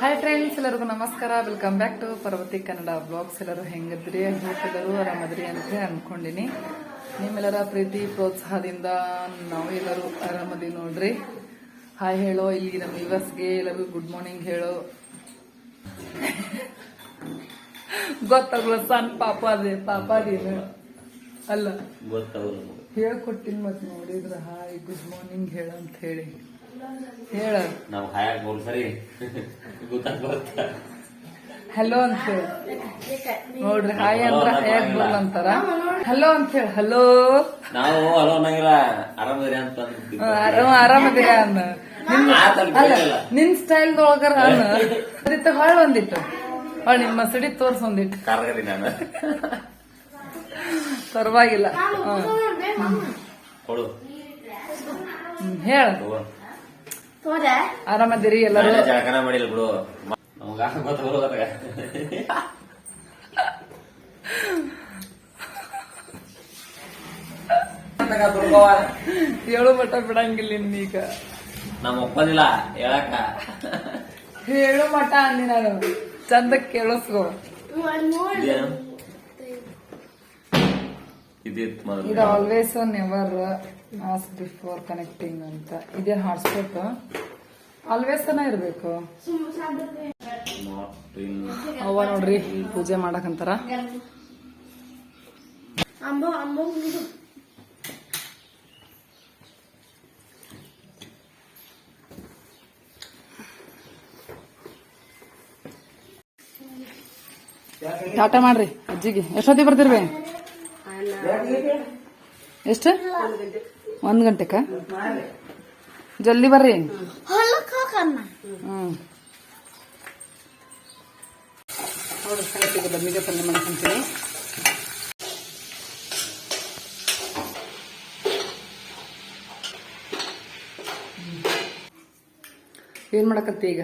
Hi friends ಎಲ್ಲರಿಗೂ ನಮಸ್ಕಾರ. Welcome back to Parvati Kannada blogs ಎಲ್ಲರೂ ಹೆಂಗಿದ್ರಿ ಎಲ್ಲರೂ ಆರಾಮದ್ರಿ ಅಂತ ಅನ್ಕೊಂಡಿನಿ. ನಿಮ್ಮೆಲ್ಲರ ಪ್ರೀತಿ ಪ್ರೋತ್ಸಾಹದಿಂದ ನಾವು ಎಲ್ಲರೂ ಆರಾಮದಿ ನೋಡ್ರಿ. ಹಾಯ್ ಹೇಳೋ. ಇಲ್ಲಿ ನಮ್ಮ ಇವರ್ಸ್ಗೆ ಎಲ್ಲರಿಗೂ ಗುಡ್ ಮಾರ್ನಿಂಗ್ ಹೇಳೋ. ಗೊತ್ತಾಗಲ್ಲ ಸಣ್ಣ ಪಾಪ ಅದೇ ಪಾಪ ಅದೇನು. ಅಲ್ಲ ಹೇಳ್ಕೊಟ್ಟಿನ ಮತ್ತೆ ಮತ್ ನೋಡಿದ್ರ. ಹಾಯ್ ಗುಡ್ ಮಾರ್ನಿಂಗ್ ಹೇಳ ಅಂತ ಹೇಳಿ. ಹೇಳ. ನಾವು ಹಾಯಾಗ ಮೂರು ಸರಿ ಗೊತ್ತಾಗ್ಬತ್ತ? ಹಲೋ ಅಂತ ಹೇಳಿ. ನೋಡ್ರಿ ಹಾಯ್ ಅಂದ್ರ ಹಾಯಾಗ ಬರಲ್ಲ ಅಂತಾರ. ಹಲೋ ಅಂತ ಹೇಳಿ. ಹಲೋ ನಾವು ಹಲೋ ಅನ್ನಂಗಿಲ್ಲ ಆರಾಮದಿರಿ ಅಂತ ಆರಾಮ ಆರಾಮದಿರ ಅನ್ನ? ನಿನ್ ಸ್ಟೈಲ್ ಒಳಗರ ಅನ್ನ. ಅದಿತ್ತು ಹೊಳ್ ಬಂದಿತ್ತು. ಹೊಳ್ ನಿಮ್ಮ ಸಡಿ ತೋರ್ಸ್ ಬಂದಿತ್ತು ಕಾರ್ಗರಿ ನಾನು ಪರವಾಗಿಲ್ಲ ಹೇಳ. ಆರಾಮದಿರಿ ಎಲ್ಲರೂ? ಜಳಕನ ಮಾಡಿಲ್ಲ ಬಿಡು. ನಮ್ಗ ಗೊತ್ತಾಗ ಹೇಳು ಮಟ್ಟ ಬಿಡಂಗಿಲ್ಲ ಇನ್ನೀಗ ನಮ್ಮ ಒಪ್ಪದಿಲ್ಲ ಹೇಳಕ್ಕ. ಹೇಳು ಮಠ ಅಂದಿ ನಾನು. ಚಂದ ಕೇಳಿಸ್ಕೋ. ಇದು always never as before connecting ಅಂತ. ಇದೇನ್ ಹಾಟ್ಸ್ಪಾಟ್ ಆಲ್ವೇಸ್ ಇರ್ಬೇಕು ಇರಬೇಕು. ಅವ್ವ ನೋಡ್ರಿ ಪೂಜೆ ಮಾಡಕಂತಾರ. ಟಾಟಾ ಮಾಡ್ರಿ ಅಜ್ಜಿಗೆ. ಎಷ್ಟೊತ್ತಿ ಬರ್ತಿರ್ಬೇಕು ಎಷ್ಟು? ಒಂದ್ ಗಂಟೆಕ? ಜಲ್ದಿ ಬರ್ರಿ. ಹೊಲಕ್ ನೋಡಿ ಸಂಗತಿಗೆ ಬದ್ನಿಗೆ ಪಲ್ಯ ಮಾಡ್ಕೊಂತೀನಿ. ಏನ್ ಮಾಡಕತ್ತಿ ಈಗ?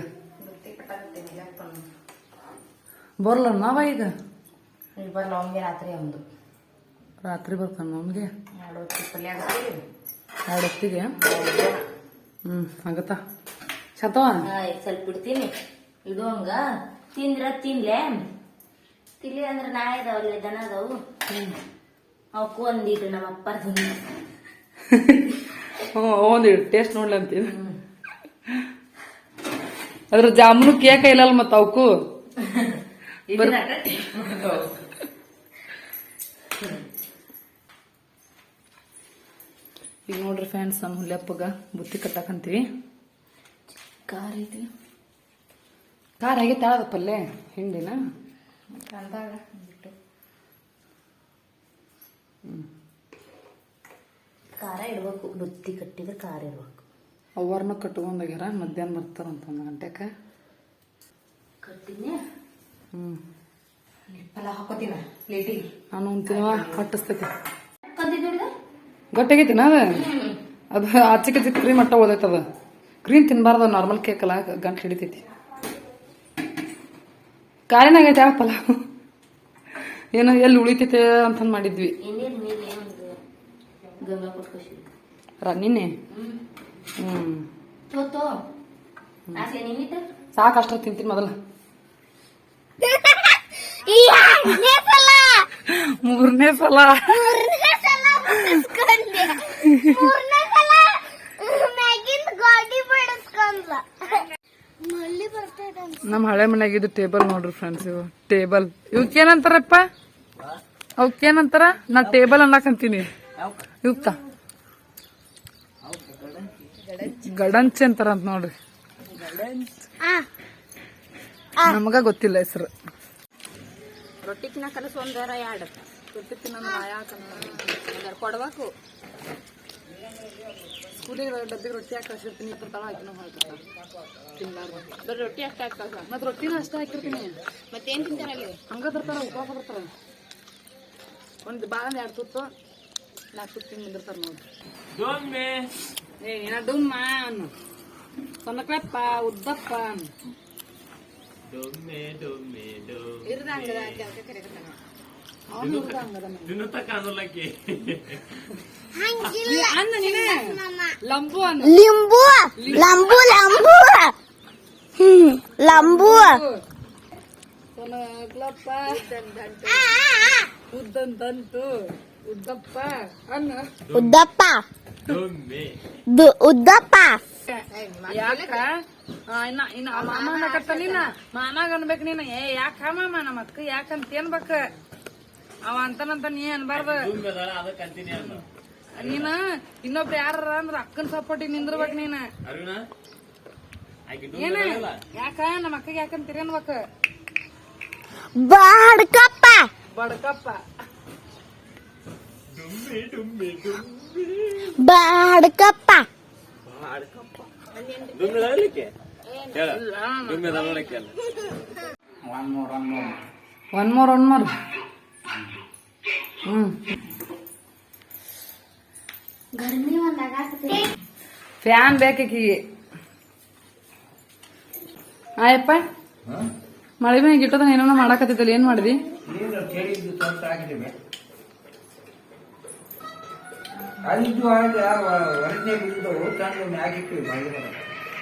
ಬರ್ಲ ನಾವ ಈಗ? ಬರಲ್ಲ ಅವನಿಗೆ ರಾತ್ರಿ ಒಂದು. ರಾತ್ರಿ ಬರ್ತಾನ ಅವನಿಗೆ ಪಲ್ಯ ಆಗ್ತೀವಿ ಹ್ಞೂ ಆಗತ್ತಾ ಶತವ ಸ್ವಲ್ಪ ಬಿಡ್ತೀನಿ. ಇದು ಹಂಗ. ತಿಂದ್ರ ತಿನ್ಲೆ. ತಿನ್ಲಿ ಅಂದ್ರೆ ನಾ ಇದಾವಲ್ಲ ದನ ಅದಾವು. ಅವಕ್ಕೂ ಒಂದಿಟ್ಟು ನಮ್ಮ ಅಪ್ಪರ್ದು ಹ್ಞೂ ಒಂದು ಟೇಸ್ಟ್ ನೋಡ್ಲಿ ಅಂತೀನಿ ಅದ್ರ ಜಾಮೂನು ಕೇಕ ಇಲ್ಲಲ್ಲ ಮತ್ತ ಅವಕ್ಕೂ ಈಗ ನೋಡ್ರಿ ಫ್ರೆಂಡ್ಸ್ ನಮ್ಮ ಹುಲ್ಯಪ್ಪಗ ಬುತ್ತಿ ಕಟ್ಟಾಕಂತೀವಿ ಖಾರ ಐತಿ. ಖಾರ ಆಗೈತೆ ತಾಳದ ಪಲ್ಲೆ ಹಿಂಡಿನ? ಅಂದಾಗ ಬಿಟ್ಟು. ಖಾರ ಇಡ್ಬೇಕು ಬುತ್ತಿ ಕಟ್ಟಿದ್ರೆ ಖಾರ ಇರ್ಬೇಕು ಅವ್ರನ್ನ ಕಟ್ಕೊಂಡಾಗ್ಯಾರ ಮಧ್ಯಾಹ್ನ ಬರ್ತಾರಂತ ಒಂದು ಗಂಟೆಗೆ ಕಟ್ಟಿದ್ನೆ ಹ್ಮ್. ಪಲ್ಲ ಹಾಕೋತೀನ ಪ್ಲೇಟಿಗೆ? ನಾನು ಒಂದು ಕಟ್ಟಿಸ್ತೈತಿ. ಕದ್ದಿದ್ದ ಗಟ್ಟಿಗೈತಿನ ಅದ ಅದು ಆಚೆ ಚಿಕ್ಕ ಕ್ರೀಮ್ ಅಟ್ಟ ಓದೈತದ ಕ್ರೀಮ್ ತಿನ್ಬಾರ್ದು ನಾರ್ಮಲ್ ಕೇಕ್ ಅಲ್ಲ ಗಂಟು ಹಿಡಿತೈತಿ. ಕಾರಿನಾಗೈತೆ ಯಾವ ಪಲಾವ್? ಏನೋ ಎಲ್ಲಿ ಉಳಿತೈತೆ ಅಂತಂದ್ ಮಾಡಿದ್ವಿ. ನಿನ್ನೆ? ಹ್ಞೂ ಸಾಕಷ್ಟು ಸಾಕಷ್ಟ ತಿಂತೀನಿ ಮೊದಲ. ಮೂರನೇ ಸಲ. ನಮ್ಮ ಹಳೆ ಮನ್ಯಾಗಿದ್ದು ಟೇಬಲ್ ನೋಡ್ರಿ ಫ್ರೆಂಡ್ಸ್ ಇವು ಟೇಬಲ್ ಇವಕ್ಕೇನಂತಾರಪ್ಪ ಅವಕ್ಕೇನಂತಾರ ನಾ ಟೇಬಲ್ ಅನ್ನಕಂತೀನಿ. ಇವಕ್ಕ ಗಡಂಚಿ ಅಂತಾರ ಅಂತ ನೋಡ್ರಿ. ನಮಗ ಗೊತ್ತಿಲ್ಲ ಹೆಸರು. ರೊಟ್ಟಿ ತಿನ್ನ ಕಲಸ ಒಂದರ ಎರಡು. ಕೊಡ್ಬೇಕು. ಸ್ಕೂಲಿಗೆ ಡಬ್ಬಿಗೆ ರೊಟ್ಟಿ ಹಾಕಿ ಕಳ್ಸಿರ್ತೀನಿ ಇಬ್ಬರು ತಳ ಹಾಕಿ ನಾವು ಬರೀ ರೊಟ್ಟಿ ಅಷ್ಟೇ ಹಾಕಲ್ಸ ಮತ್ತೆ ರೊಟ್ಟಿನ ಅಷ್ಟೇ ಹಾಕಿರ್ತೀನಿ. ಮತ್ತೇನು ತಿಂತಾರೆ ಅಲ್ಲಿ? ಹಂಗೆ ಬರ್ತಾರೆ ಉಪವಾಸ ಬರ್ತಾರೆ. ಒಂದು ಬಾಳ ಎರಡು ತುತ್ತು ನಾಲ್ಕು ತುತ್ತು ತಿಂದು ಬಂದಿರ್ತಾರೆ ನೋಡಿ. ಏ ಏನ ಡುಮ್ಮ ಅನ್ನು. ಸಣ್ಣಕ್ಳಪ್ಪ ಉದ್ದಪ್ಪ ಅನ್ನು. ಅವ್ನು ಇರ್ದ ಹಂಗದ ನಂಗೆ. ನೀ ಅನ್ನ ನೀನೇ ಲಂಬು ಅನ್ನು ಲಿಂಬು ಲಂಬು ಲಂಬು ಲಂಬು ಸೊನಗ್ಲಪ್ಪ ಉದ್ದಂತಂತು ಉದ್ದಪ್ಪ ಅನ್ನ ಉದ್ದಪ್ಪ ದು- ಉದ್ದಪ್ಪ ಯಾಕ ಆ, ಇನ್ನ ಇನ್ನ ಆ ಮಾಮ ಅನ್ನಕತ್ತ ನೀನ ಮಾಮಾಗ ಅನ್ಬೇಕು ನೀನ ಏ ಯಾಕ ಮಾಮ ನಮ್ಮ ಅಕ್ಕ ಯಾಕಂತ ಏನ್ಬೇಕ ಅವ ಅಂತಾನಂತ ನೀ ಅನ್ಬಾರ್ದ ನೀನ ಇನ್ನೊಬ್ರು ಯಾರ ಅಂದ್ರ ಅಕ್ಕನ ಸಪೋರ್ಟ್ ನಿಂದಿರ್ಬೇಕು ನೀನ. ಏನ? ಯಾಕ? ನಮ್ಮ ಅಕ್ಕಗೆ ಯಾಕಂತೀರಿ ಅನ್ಬೇಕ? ಬಡ್ಕಪ್ಪ. ಬಡ್ಕಪ್ಪ. More one more one more hmm. Fan ಬೇಕಿಗೆ ಆಯಪ್ಪ. ಮಳೆ ಮೇಲೆ ಗಿಟ್ಟದ ಏನೋ ಮಾಡಾಕತ್ತಿದ್ದಲ್ಲ ಏನ್ ಮಾಡಿದಿ?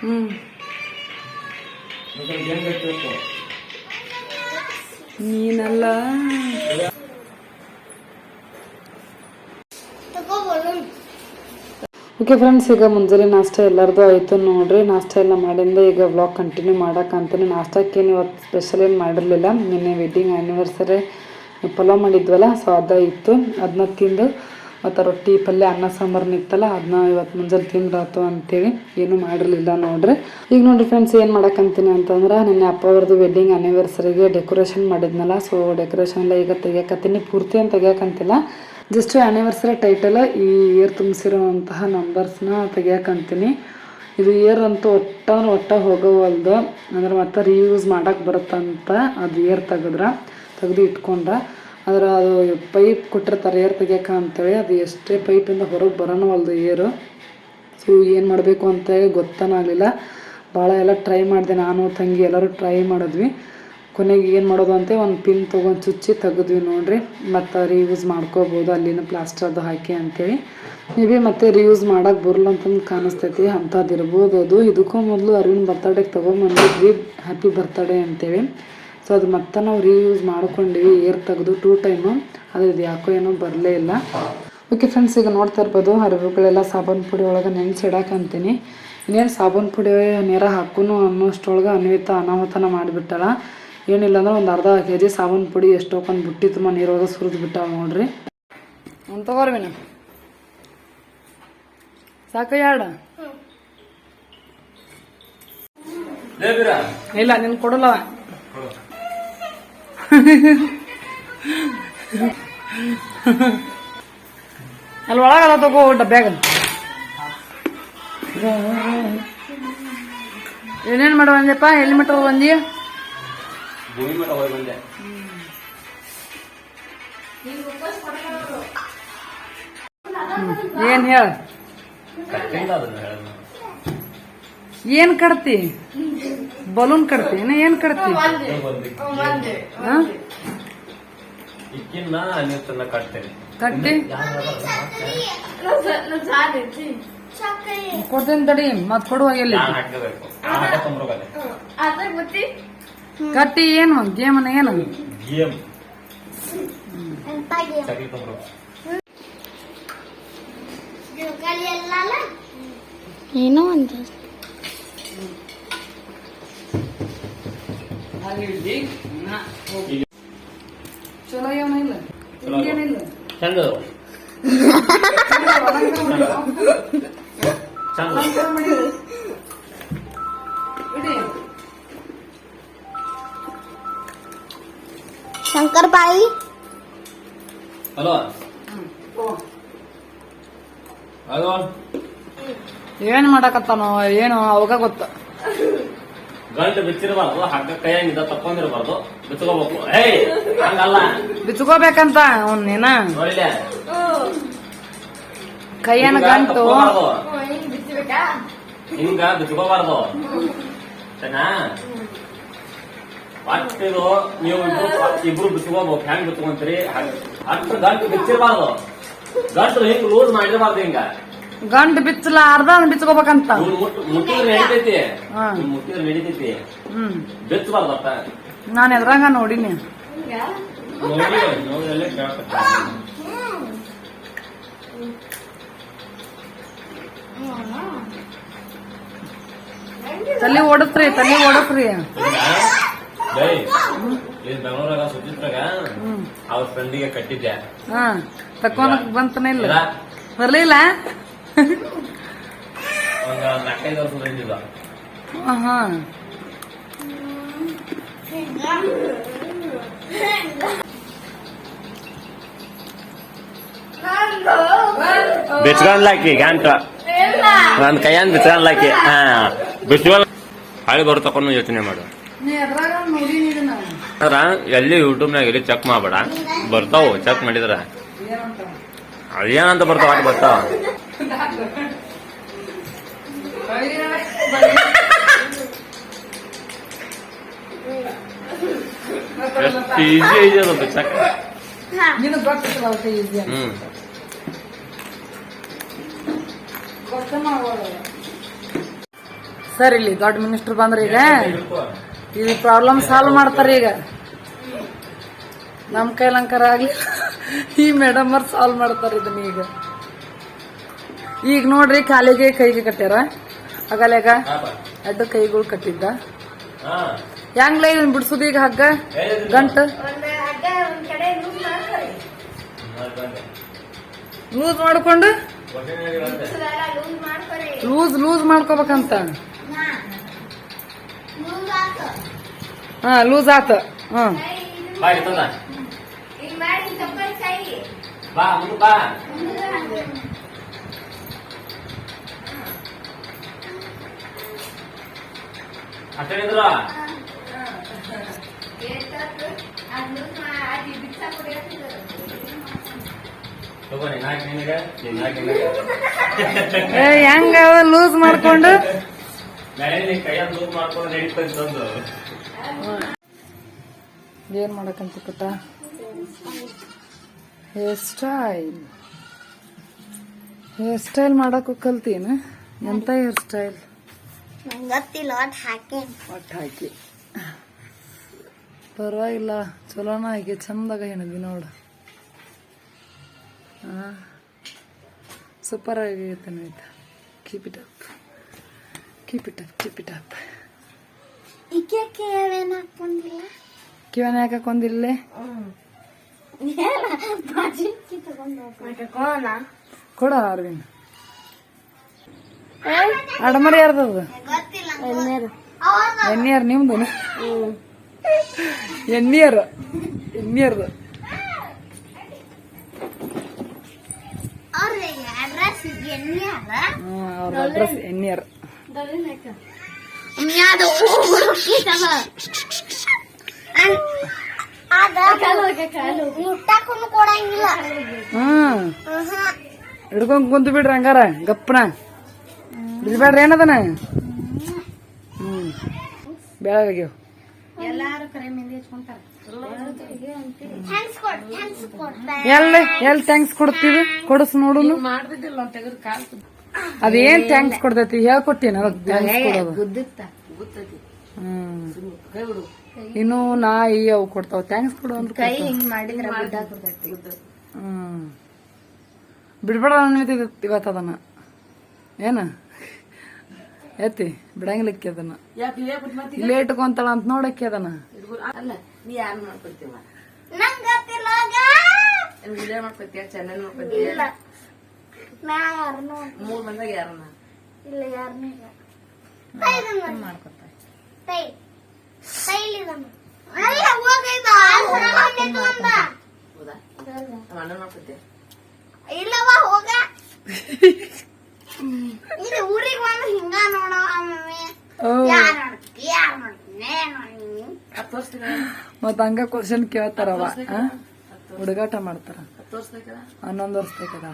ಹ್ಮ್. ನೀನಲ್ಲ. ಓಕೆ ಫ್ರೆಂಡ್ಸ್ ಈಗ ಮುಂಜಾನೆ ನಾಷ್ಟ ಎಲ್ಲರದು ಆಯಿತು ನೋಡ್ರಿ. ನಾಷ್ಟ ಎಲ್ಲ ಮಾಡಿಂದ ಈಗ ವ್ಲಾಗ್ ಕಂಟಿನ್ಯೂ ಮಾಡಕ್ಕಂತೀನಿ ನಾಷ್ಟಕ್ಕೇನು ಇವತ್ತು ಸ್ಪೆಷಲ್ ಏನು ಮಾಡಿರಲಿಲ್ಲ. ನಿನ್ನೆ ವೆಡ್ಡಿಂಗ್ ಆ್ಯನಿವರ್ಸರಿ ಪಲಾವ್ ಮಾಡಿದ್ವಲ್ಲ ಸೊ ಅದ ಇತ್ತು. ಅದನ್ನ ತಿಂದು ಮತ್ತು ರೊಟ್ಟಿ, ಪಲ್ಯ, ಅನ್ನ ಸಾಂಬಾರ್ನ ನಿತ್ತಲ್ಲ ಅದನ್ನ ಇವತ್ತು ಮುಂಜಾನೆ ತಿಂದ್ರಾತು ಅಂತೇಳಿ ಏನೂ ಮಾಡಿರಲಿಲ್ಲ ನೋಡ್ರಿ. ಈಗ ನೋಡ್ರಿ ಫ್ರೆಂಡ್ಸ್ ಏನು ಮಾಡಕ್ಕಂತೀನಿ ಅಂತಂದ್ರೆ, ನಿನ್ನೆ ಅಪ್ಪ ಅವ್ರದ್ದು ವೆಡ್ಡಿಂಗ್ ಆ್ಯನಿವರ್ಸರಿಗೆ ಡೆಕೋರೇಷನ್ ಮಾಡಿದ್ನಲ್ಲ ಸೊ ಡೆಕೋರೇಷನ್ ಎಲ್ಲ ಈಗ ತೆಗಿಯಕತ್ತೀನಿ. ಪೂರ್ತಿ ಅಂತ ತೆಗಿಯಕ್ಕಂತಿಲ್ಲ ಜಸ್ಟ್ ಆ್ಯನಿವರ್ಸರಿ ಟೈಟಲ್ ಈ ಇಯರ್ ತುಂಬಿಸಿರುವಂತಹ ನಂಬರ್ಸ್ನ ತೆಗಿಯಕಂತೀನಿ. ಇದು ಇಯರ್ ಅಂತೂ ಒಟ್ಟ ಒಟ್ಟ ಹೋಗೋವಲ್ದು, ಅಂದ್ರೆ ಮತ್ತೆ ರೀಯೂಸ್ ಮಾಡೋಕ್ಕೆ ಬರುತ್ತಂತ ಅದು ಇಯರ್ ತೆಗೆದ್ರೆ, ತೆಗೆದು ಇಟ್ಕೊಂಡ್ರೆ ಅದು ಪೈಪ್ ಕೊಟ್ಟಿರ್ತಾರೆ ಏರ್ ತೆಗಿಯಕ ಅಂತೇಳಿ, ಅದು ಎಷ್ಟೇ ಪೈಪಿಂದ ಹೊರಗೆ ಬರೋನವಲ್ದು ಏರು ಸೊ ಏನು ಮಾಡಬೇಕು ಅಂತೇಳಿ ಗೊತ್ತಾನಾಗಲಿಲ್ಲ ಭಾಳ ಎಲ್ಲ ಟ್ರೈ ಮಾಡಿದೆ ನಾನು, ತಂಗಿ ಎಲ್ಲರೂ ಟ್ರೈ ಮಾಡಿದ್ವಿ. ಕೊನೆಗೆ ಏನು ಮಾಡೋದು ಅಂತ ಒಂದು ಪಿನ್ ತೊಗೊಂಡು ಚುಚ್ಚಿ ತೆಗೆದ್ವಿ ನೋಡಿರಿ. ಮತ್ತು ರೀಯೂಸ್ ಮಾಡ್ಕೋಬೋದು, ಅಲ್ಲಿನ ಪ್ಲಾಸ್ಟರ್ದು ಹಾಕಿ ಅಂತೇಳಿ. ಮೇ ಬಿ ಮತ್ತೆ ರೀಯೂಸ್ ಮಾಡೋಕ್ಕೆ ಬರಲ್ಲ ಅಂತಂದು ಕಾಣಿಸ್ತೈತಿ ಅಂಥದ್ದು ಇರ್ಬೋದು ಅದು. ಇದಕ್ಕೂ ಮೊದಲು ಅರಿವಿನ ಬರ್ತಡೇಗೆ ತೊಗೊಂಬಂದಿದ್ವಿ ಹ್ಯಾಪಿ ಬರ್ತಡೇ ಅಂತೇಳಿ. ಸೊ ಅದು ಮತ್ತೆ ನಾವು ರೀಯೂಸ್ ಮಾಡ್ಕೊಂಡಿವಿ ಏರ್ ತೆಗೆದು ಟೂ ಟೈಮು ಅದು ಇದು ಯಾಕೋ ಏನೋ ಬರಲೇ ಇಲ್ಲ. ಓಕೆ ಫ್ರೆಂಡ್ಸ್ ಈಗ ನೋಡ್ತಾ ಇರ್ಬೋದು, ಅರಿವುಗಳೆಲ್ಲ ಸಾಬೂನು ಪುಡಿ ಒಳಗೆ ನೆನೆಸಿಡಾಕಂತೀನಿ ಇನ್ನೇನು ಸಾಬೂನು ಪುಡಿ ನೇರ ಹಾಕುನು ಅನ್ನೋಷ್ಟೊಳಗೆ ಅನ್ವಿತ ಅನಾಹುತನ ಮಾಡಿಬಿಟ್ಟಾಳ. ಏನಿಲ್ಲ ಅಂದ್ರೆ ಒಂದು ಅರ್ಧ ಕೆ ಜಿ ಸಾಬೂನು ಪುಡಿ ಎಷ್ಟೊಂದು ಬುಟ್ಟಿ ತುಂಬ ನೀರೊಳಗೆ ಸುರಿದು ಬಿಟ್ಟಾವ ನೋಡ್ರಿ. ಒಂದು ತಗೋರ್ವಿನ ಸಾಕು ಎರಡು. ಇಲ್ಲ, ನಿನ್ ಕೊಡಲ್ಲ. ಅಲ್ಲಿ ಒಳಗದ ತಗೋ ಡಬ್ಬ್ಯಾಗ ಏನೇನ್ ಮಾಡೋ ಬಂದಪ್ಪ ಎಲ್ಲಿ ಮಟ್ಟ ಬಂದಿ? ಭೂಮಿ ಮಠ ಹೋಗಿ ಬಂದೆ ಏನ್ ಹೇಳ ಕಟ್ಟಿಂದ ಅದನ್ನ ಹೇಳೋದು ಏನ್ ಕಡ್ತಿ ಬಲೂನ್ ಕಡ್ತಿ ಏನ ಏನ್ ಕಡ್ತಿ ಹಾ? ಇಕ್ಕಿನ್ನ ನೀವು ತನ್ನ ಕಟ್ತೇನೆ ಕಟ್ಟಿ ಕೊಡ್ತೀನಿ ತಡಿ ಮತ್ ಕೊಡುವ ಎಲ್ಲಿ ನಾನು ಹಾಕಬೇಕು ಹಾಕೊಂಡ್ರೋಗದೆ ಕಟ್ಟಿ ಏನು? ಗೇಮ್ ಏನು? ತೊಂಬ್ರು ಏನೋ ಒಂದು. ಚಲೋ ಏನಿಲ್ಲ ಇಲ್ಲ. ಹಿಂಗೇನಿಲ್ಲ. ಚಂದ ಚಂದ ಶಂಕರ್ ಬಾಯಿ ಹಲೋ. ಹಲೋ. ಏನ್ ಮಾಡಕತ್ತಾನೋ ಏನು ಅವಾಗ ಗೊತ್ತ. ಗಂಟು ಬಿಚ್ಚಿರಬಾರ್ದು ಹಗ್ಗ ಕೈಯಂಗಿದ ತಕ್ಕೊಂಡಿರಬಾರ್ದು. ಬಿಚ್ಕೋಬೇಕು. ಏಯ್ ಹಂಗಲ್ಲ. ಬಿಚ್ಕೋಬೇಕಂತ ಅವ್ನ್ ಏನ ನೋಡಿಲ್ಲ. ಕೈಯನ ಹಿಂಗ ಗಂಟು. ಹಿಂಗ ಬಿಚ್ಕೋಬಾರ್ದು. ಸರಿನಾ? ಇದು ನೀವು ಇಬ್ರು ಬಿಚ್ಕೋಬೇಕು ಹೆಂಗ್ ಬಿಚ್ಕೊಂತೀರಿ ಹತ್ತು ಗಂಟು ಬಿಚ್ಚಿರಬಾರ್ದು. ಗಂಟು ಹಿಂಗ್ ಲೂಸ್ ಮಾಡಿರಬಾರ್ದು ಹಿಂಗ? ಗಂಟ್ ಬಿಚ್ಚಲ ಅರ್ಧ ಬಿಚ್ಕೋಬೇಕಂತ. ಮುಟ್ಟಿದ್ರೆ ನಡಿತೈತಿ. ಹಾ. ಇವ್ನು ಮುಟ್ಟಿದ್ರೆ ನಡಿತೈತಿ. ಹ್ಮ್. ಬೆಚ್ಚಬಾರ್ದಪ್ಪ ನಾನು ಎದ್ರಾಗ ನೋಡಿನಿ. ತಲೆ ಓಡಿಸ್ರಿ ತಲೆ ಓಡಿಸ್ರಿ ಇಲ್ಲಿ ಬೆಂಗಳೂರಾಗ ಸುಚಿತ್ರಾಗ ಅವ್ರ ಫ್ರೆಂಡಿಗೆ ಕಟ್ಟಿದ್ದೆ ಹಾ ತಕೊಂಡ್ ಬಂತನೇ ಇಲ್ಲ? ಬರ್ಲಿಲ್ಲ? ಒಂದ್ ನಾಲ್ಕೈದು ವರ್ಷ ಬಂದಿದ್ದ ಹಾ ಬಿಚ್ಕೊಂಡ್ಲಾಕಿ ಗಂಟ ನನ್ ಕೈಯಂದ್ ಬಿಚ್ಕೊಂಡ್ಲಾಕಿ ಹಾ. ಬಿಚ್ಕೊಂಡ್ ಹಳಿ ಬರ್ತಕೊಂಡು ಯೋಚನೆ ಮಾಡು. ಅದ್ರ ಎಲ್ಲಿ ಯೂಟ್ಯೂಬ್ನಾಗ ಎಲ್ಲಿ ಚೆಕ್ ಮಾಡಬೇಡ. ಬರ್ತಾವ ಚೆಕ್ ಮಾಡಿದ್ರ. ಅದೇನಂತ ಬರ್ತಾವ ಅಟ್ ಬರ್ತಾವ? ಎಷ್ಟು ಈಸಿ ಅದಪ್ಪ ಚೆಕ್ ಹ್ಮ್. ಸರ್ ಇಲ್ಲಿ ದೊಡ್ಡ ಮಿನಿಸ್ಟರ್ ಬಂದ್ರೆ ಈಗ. ಈ ಪ್ರಾಬ್ಲಮ್ ಸಾಲ್ವ್ ಮಾಡ್ತಾರೆ ಈಗ. ನಮ್ ಕೈಲಂಕಾರ ಆಗ್ಲಿ. ಈ ಮೇಡಮ್ ಅವ್ರ ಸಾಲ್ವ್ ಮಾಡ್ತಾರೆ ಇದನ್ನ ಈಗ. ಈಗ ನೋಡ್ರಿ ಕಾಲಿಗೆ ಕೈಗೆ ಕಟ್ಟ್ಯಾರ? ಅಗಲ್ಯಾಗ? ಅಡ್ಡ ಕೈಗಳು ಕಟ್ಟಿದ್ದ. ಹೆಂಗ್ಲ ಲೈನ್ ಬಿಡ್ಸುದು ಈಗ ಹಗ್ಗ? ಗಂಟು? ಲೂಸ್ ಮಾಡ್ಕೊಂಡು? ಲೂಸ್ ಲೂಸ್ ಮಾಡ್ಕೋಬೇಕಂತ. ಹಾ ಲೂಸ್ ಆತ. ಹೆಂಗ ಲೂಸ್ ಮಾಡ್ಕೊಂಡು? ಕೈಯಲ್ಲಿ ಮಾಡ್ಕೊಂಡು ನಡೀತದೆ ತಂದು ಏನ್ ಮಾಡಕಂತ ಪುಟ್ಟ? ಹೇರ್ ಸ್ಟೈಲ್ ಹೇರ್ ಸ್ಟೈಲ್ ಮಾಡಕ್ಕೂ ಕಲ್ತೀನ. ಎಂತ ಹೇರ್ ಸ್ಟೈಲ್ ಗೊತ್ತಿಲ್ಲ ಹಾಕಿ. ಒಟ್ಟು ಹಾಕಿ. ಪರವಾಗಿಲ್ಲ ಚಲೋನ ಹಾಕಿ ಚಂದಾಗ ಹೇಳಿದ್ವಿ ನೋಡು. ಸೂಪರ್ ಆಗೈತೆ ಆಯ್ತಾ keep it up keep it up keep it up ಕಿವನ ಯಾಕೆ ಹಾಕೊಂಡಿಲ್ಲೇ ಕೊಡ ಅರವಿಂದ್. ಅಡಮರಿ ಯಾರ್ದದು ಎನ್ನಿಯರ್ ನಿಮ್ದು ಎನ್ನಿಯರ್ ಎನ್ನಿಯರ್ದು ಅವ್ರ ಅಡ್ರೆಸ್ ಎಣ್ಣೆಯರ್ ಅದು меня до ಕೊಡಂಗಿಲ್ಲ ಹ್ಮ್. ಹಿಡ್ಕೊಂಡ್ ಕುಂತು ಬಿಡ್ರಿ ಹಂಗಾರ ಗಪ್ಪನ. ಬಿಡ್ಬೇಡ್ರಿ ಏನದನ? ಹ್ಮ್. ಬೆಳಗಾಗ್ಯಾವ ಥ್ಯಾಂಕ್ಸ್ ಕೊಡ್ ಥ್ಯಾಂಕ್ಸ್ ಕೊಡ್ತಾ ಎಲ್ಲಿ ಎಲ್ಲಿ ಥ್ಯಾಂಕ್ಸ್ ಕೊಡ್ತೀವಿ? ಕೊಡಸ್ ನೋಡು ಅದೇನ್ ಥ್ಯಾಂಕ್ಸ್ ಕೊಡ್ತೈತಿ? ಹೇಳ್ಕೊಟ್ಟೇನ ಅದಕ್ಕೆ ಥ್ಯಾಂಕ್ಸ್ ಕೊಡೋದು. ಹ್ಮ್. ಇನ್ನು ನಾಯಿ ಅವು ಕೊಡ್ತಾವ. ಥ್ಯಾಂಕ್ಸ್ ಕೊಡು ಅಂತ ಕೈ ಹಿಂಗ್ ಮಾಡಿದ್ರೆ ಗುಡ್ಡ ಕೊಡ್ತೈತಿ ಹ್ಮ್. ಬಿಡ್ಬೇಡ ಅನ್ನೈತಿ ಇವತ್ತು ಅದನ್ನ. ಏನ? ಐತಿ ಬಿಡಂಗಿಲ್ಲಕ್ಕೆ ಅದನ್ನ. ಇಲ್ಲೇ ಇಟ್ಕೊಂತಾಳ ಅಂತ ನೋಡಕ್ಕೆ ಅದನ್ನ. ಅಲ್ಲ ನೀ ಯಾರು ಮಾಡ್ಕೊತೀವ ನಾ ಯಾರನ್ನೂ ಮೂರ್ ಮಂದಾಗ ಯಾರನ್ನ ಇಲ್ಲ ಯಾರನ್ನೂ ಇಲ್ಲ. ಕೈ ಇದನ್ನ ಮಾಡ್ಕೊತಾರೆ ಕೈ ಕೈಲಿ ಇದನ್ನ ಅಲ್ಲ ಹೋಗೈತ ಆಸನ ಬಂದಿತ್ತು ಅಂತ ಹೌದಾ? ನಮ್ಮ ಅಣ್ಣ ಮಾಡ್ಕೊತೀಯ ಇಲ್ಲವಾ ಹೋಗ. ಇದು ಊರಿಗೆ ಬಂದು ಹಿಂಗ ನೋಡ ಮಮ್ಮಿ ಓ. ಯಾರ್ ನೋಡ್ತಿ ಯಾರ್ ನೋಡ್ತೀನಿ ನೋಡಿ ಹತ್ತು ವರ್ಷದ ಮತ್ತ ಹಂಗ ಕ್ವಶನ್ ಕೇಳ್ತಾರವ? ಹುಡುಗಾಟ ಮಾಡ್ತಾರ. ಹನ್ನೊಂದು ವರ್ಷ ಉಡೋಟಿ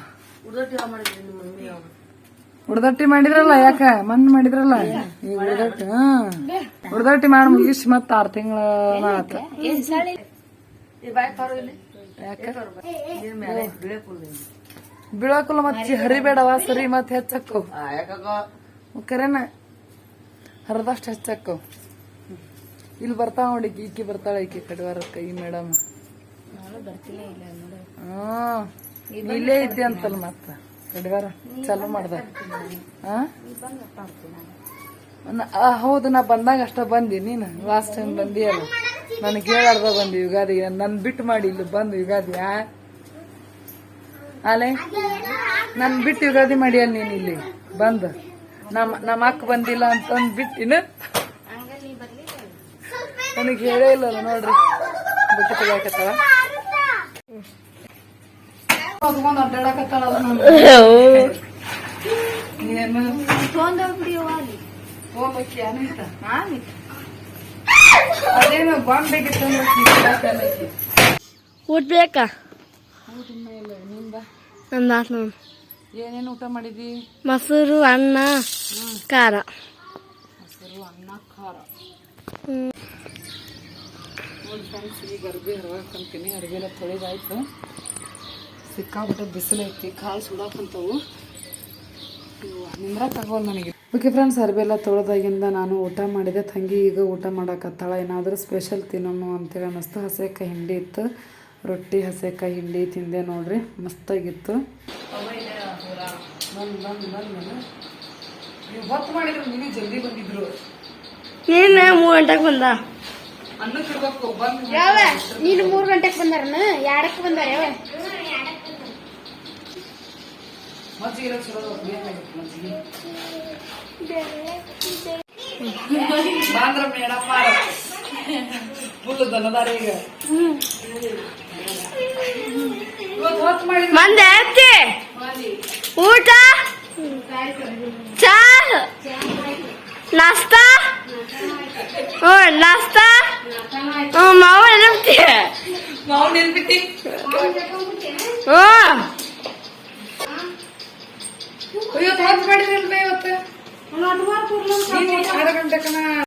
ಹುಡ್ದಟ್ಟಿ ಮಾಡಿದ್ರಲ್ಲ ಯಾಕ? ಮನ್ ಮಾಡಿದ್ರಲ್ಲ? ಈಗ ಉಡದಟ್ಟಿ ಹುಡ್ದಟ್ಟಿ ಮಾಡಿ ಮುಗಿಸಿ ಮತ್ತ ಆರ್ ತಿಂಗಳ ಆತ. ಬೀಳಕಲ್ಲ ಮತ್ತೆ ಹರಿಬೇಡವ ಸರಿ ಮತ್ ಹೆಚ್ಚಕ್ಕೋ. ಕರೆನ. ಹರದಷ್ಟು ಹೆಚ್ಚಕ್ಕು. ಇಲ್ಲಿ ಬರ್ತಾವ ನೋಡಿ ಈಕಿ ಬರ್ತಾಳ ಈಕಿ ಕಡಿವಾರಕ್ಕ ಈ ಮೇಡಮ್. ಹ್ಮ್ ಇಲ್ಲೇ ಇದ್ದೆ ಅಂತಲ್ಲ ಮತ್ತ. ಎಡ್ಗಾರ ಚಾಲು ಮಾಡ್ದ. ಹಾ ನ- ಆ, ಹೌದು ನಾ ಬಂದಾಗ ಅಷ್ಟ ಬಂದಿ ನೀನು. ಲಾಸ್ಟ್ ಟೈಮ್ ಬಂದಿಯಲ್ಲ ನನಗೆ ಹೇಳಾರ್ದ ಬಂದಿ ಯುಗಾದಿ ನನ್ ಬಿಟ್ಟು ಮಾಡಿ ಇಲ್ಲಿ ಬಂದು ಯುಗಾದಿ ಆಲೆ? ನನ್ ಬಿಟ್ಟು ಯುಗಾದಿ ಮಾಡಿಯಲ್ಲ ನೀನ್ ಇಲ್ಲಿ ಬಂದು. ನಮ್ಮ ನಮ್ಮ ಅಕ್ಕ ಬಂದಿಲ್ಲ ಅಂತಂದ್ ಬಿಟ್ಟಿನ ನನಗೆ ಹೇಳೇ ಇಲ್ಲ ನೋಡ್ರಿ. ಬಿಟ್ಟು ತೆಗಿಯಾಕತ್ತಾಳ ಅದ್ಕೊಂಡ್ ಅಡ್ಡಾಡಕತ್ತಾಳ. ಏನು? ಹೋಗ್ಬೇಕು ಅದೇನು ಬಾಂಬ್ ಬೇಕಿತ್ತು ಊಟ ಬೇಕಾ ನಂದಾತ್ ನೋಡ್. ಏನೇನು ಊಟ ಮಾಡಿದಿ? ಮೊಸರು ಅನ್ನ ಖಾರ. ಮೊಸರು ಅನ್ನ ಖಾರ. ನೋಡಿ ಫ್ರೆಂಡ್ಸ್ ಈಗ ಅರ್ಬಿ ಹರವಾಕಂತೀನಿ ಅರ್ಬಿ ಎಲ್ಲ ತೊಳೆದಾಯ್ತು ಸಿಕ್ಕಾಬಿಟ್ಟು ಬಿಸಿಲು ಐತಿ ಕಾಲು ಸುಡಾಕಂತವು. ನಿಂದ್ರಕ್ಕಾಗೋಲ್ಲ ನನಗೆ. ಓಕೆ ಫ್ರೆಂಡ್ಸ್ ಅರ್ಬಿ ಎಲ್ಲ ತೊಳೆದಾಗಿಂದ ನಾನು ಊಟ ಮಾಡಿದೆ. ತಂಗಿ ಈಗ ಊಟ ಮಾಡಕತ್ತಾಳೆ. ಏನಾದರೂ ಸ್ಪೆಷಲ್ ತಿನ್ನೋಣ ಅಂತೇಳಿ ಅನ್ನಿಸ್ತು. ಹಸೆಕಾಯಿ ಹಿಂಡಿ ಇತ್ತು. ರೊಟ್ಟಿ ಹಸೆಕಾಯಿ ಹಿಂಡಿ ತಿಂದೆ ನೋಡ್ರಿ. ಮಸ್ತಾಗಿತ್ತು. ಜಲ್ದಿ ಬಂದಿದ್ರು. ನೀನ್ ಮೂರ್ ಗಂಟೆಗೆ ಬಂದ? ನೀನು ಮೂರ್ ಗಂಟೆಗೆ ಬಂದಾರನ? ಎರಡಕ್ಕೆ ಬಂದಾರ ಯಾವ ಮಜ್ಜಿಗೆ ಎಲ್ಲ ಚಲೋ ಬೇಕಾಗಿತ್ತು ಮಜ್ಜಿಗೆ ಬಾಂದ್ರ ಮೇಡಪ್ಪ ಫುಲ್ ದನದಾರ ಈಗ ಇವತ್ತು ಹೊತ್ತು ಮಾಡಿದ್ರು ಮಂದೆ ಅತ್ತಿ ಊಟ? ಚಾ? ನಾಷ್ಟಾ ಹ್ಞೂ ನಾಷ್ಟಾ ಹ್ಞೂ ಮಾವ ಏನಂತಿ ಮಾವು ನಿಲ್ಬಿಟ್ಟಿ ಹ್ಞೂ. ಇವತ್ತು ಹೊತ್ತು ಮಾಡಿದ್ರಲ್ವೇ ಇವತ್ತು ನಿನ್ನೆ ಆರು ಗಂಟೆಕನ